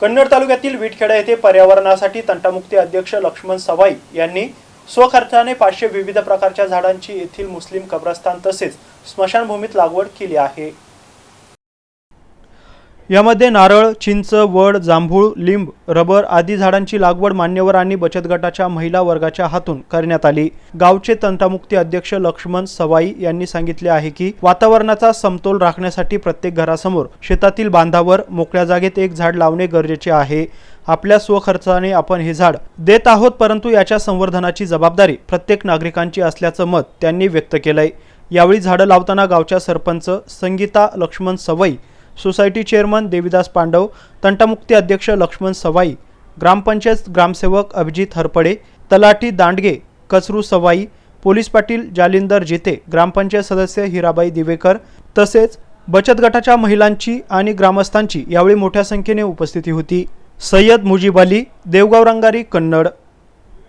कन्नड तालुक्यातील विटखेडा येथे पर्यावरणासाठी तंटामुक्ती अध्यक्ष लक्ष्मण सवाई यांनी स्वखर्चाने पाचशे विविध प्रकारच्या झाडांची येथील मुस्लिम कब्रस्तान तसेच स्मशानभूमीत लागवड केली आहे. यामध्ये नारळ चिंच वड जांभूळ लिंब रबर आदी झाडांची लागवड मान्यवर आणि बचत गटाच्या महिला वर्गाच्या हातून करण्यात आली. गावचे तंटामुक्ती अध्यक्ष लक्ष्मण सवाई यांनी सांगितले आहे की वातावरणाचा समतोल राखण्यासाठी प्रत्येक घरासमोर शेतातील बांधावर मोकळ्या जागेत एक झाड लावणे गरजेचे आहे. आपल्या स्वखर्चाने आपण हे झाड देत आहोत परंतु याच्या संवर्धनाची जबाबदारी प्रत्येक नागरिकांची असल्याचं मत त्यांनी व्यक्त केलंय. यावेळी झाडं लावताना गावच्या सरपंच संगीता लक्ष्मण सवई सोसायटी चेअरमन देविदास पांडव तंटामुक्ती अध्यक्ष लक्ष्मण सवाई ग्रामपंचायत ग्रामसेवक अभिजित हरपडे तलाठी दांडगे कचरू सवाई पोलीस पाटील जालिंदर जिते ग्रामपंचायत सदस्य हिराबाई दिवेकर तसेच बचत गटाच्या महिलांची आणि ग्रामस्थांची यावेळी मोठ्या संख्येने उपस्थिती होती. सय्यद मुजीब अली देवगाव रंगारी कन्नड.